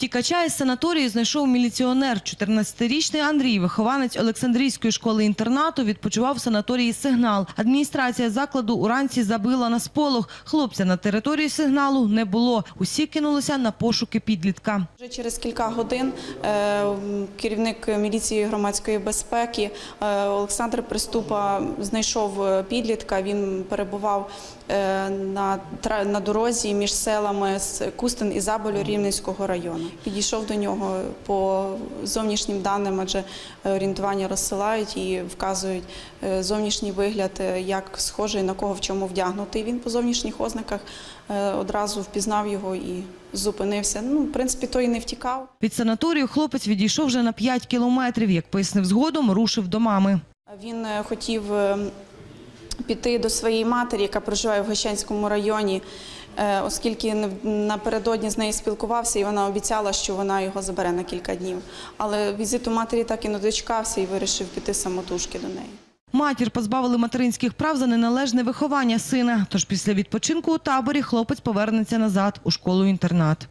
Втікача із санаторії знайшов міліціонер. 14-річний Андрій, вихованець Олександрійської школи-інтернату, відпочивав в санаторії «Сигнал». Адміністрація закладу уранці забила на сполох. Хлопця на території «Сигналу» не було. Усі кинулися на пошуки підлітка. Вже через кілька годин е, керівник міліції громадської безпеки е, Олександр Приступа знайшов е, підлітка. Він перебував на, дорозі між селами Кустин і Заболю Рівненського району. Підійшов до нього по зовнішнім даним, адже е, орієнтування розсилають і вказують е, зовнішній вигляд, е, як схожий на кого в чому вдягнутий. Він по зовнішніх ознаках одразу впізнав його і зупинився. Ну, в принципі, той і не втікав. Від санаторію хлопець відійшов вже на 5 кілометрів. Як пояснив згодом, рушив до мами. Він хотів піти до своєї матері, яка проживає в Гощанському районі, е, оскільки напередодні з нею спілкувався, і вона обіцяла, що вона його забере на кілька днів. Але візиту матері так і не дочекався і вирішив піти самотужки до неї. Матір позбавили материнських прав за неналежне виховання сина. Тож після відпочинку у таборі хлопець повернеться назад у школу-інтернат.